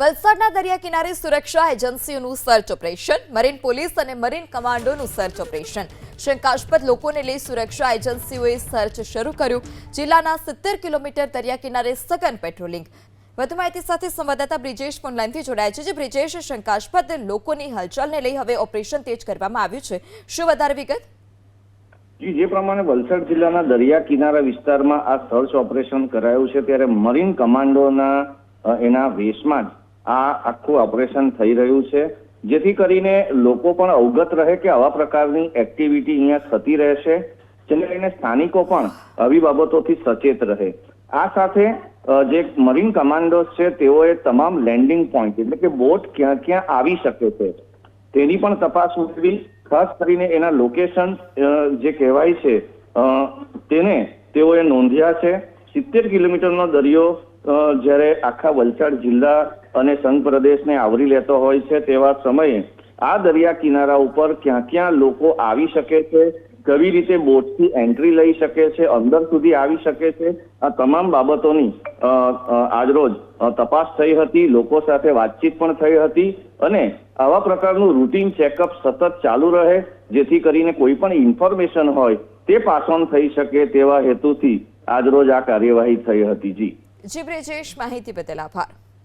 વલસાડના દરિયા કિનારે સુરક્ષા એજન્સીઓનું સર્ચ ઓપરેશન, મરીન પોલીસ અને મરીન કમાન્ડોનું સર્ચ ઓપરેશન. શંકાસ્પદ લોકોને લઈ સુરક્ષા એજન્સીઓએ સર્ચ શરૂ કર્યું. જિલ્લાના સિત્તેર કિલોમીટર દરિયા કિનારે સઘન પેટ્રોલિંગ. વધુ માહિતી સાથે સંવાદદાતા બ્રિજેશ ફોનલાઈનથી જોડાયા છે. જે બ્રિજેશ, શંકાસ્પદ લોકોની હલચલને લઈ હવે ઓપરેશન તેજ કરવામાં આવ્યું છે. શું વધારે વિગત? જી, જે પ્રમાણે વલસાડ જિલ્લાના દરિયા કિનારા વિસ્તારમાં આ સર્ચ ઓપરેશન કરાયું છે, ત્યારે મરીન કમાન્ડોના એના વેશમાં જ આ આખું ઓપરેશન થઈ રહ્યું છે. જેથી કરીને લોકો પણ અવગત રહે કે આવા પ્રકારની એક્ટિવિટી અહીંયા થતી રહેશે, જેને લઈને સ્થાનિકો પણ આવી બાબતોથી સચેત રહે. આ સાથે જે મરીન કમાન્ડોસ છે, તેઓએ તમામ લેન્ડિંગ પોઈન્ટ એટલે કે બોટ ક્યાં ક્યાં આવી શકે છે, તેની પણ તપાસ ઉઠવી, ખાસ કરીને એના લોકેશન જે કહેવાય છે તેને તેઓએ નોંધ્યા છે. સિત્તેર કિલોમીટરનો દરિયો જ્યારે આખા વલસાડ જિલ્લા અને સંઘ પ્રદેશને આવરી લેતો હોય છે તેવા સમયે આ દરિયા કિનારા ઉપર ક્યાં ક્યાં લોકો આવી શકે છે, કેવી રીતે બોટથી એન્ટ્રી લઈ શકે છે, અંદર સુધી આવી શકે છે, આ તમામ બાબતોની આજરોજ તપાસ થઈ હતી, લોકો સાથે વાતચીત પણ થઈ હતી અને આવા પ્રકારનું રૂટીન ચેકઅપ સતત ચાલુ રહે, જેથી કરીને કોઈ પણ ઇન્ફોર્મેશન હોય તે પાસ થઈ શકે તેવા હેતુથી આજરોજ આ કાર્યવાહી થઈ હતી. જી. જી બ્રિજેશ, માહિતી બદલ આભાર.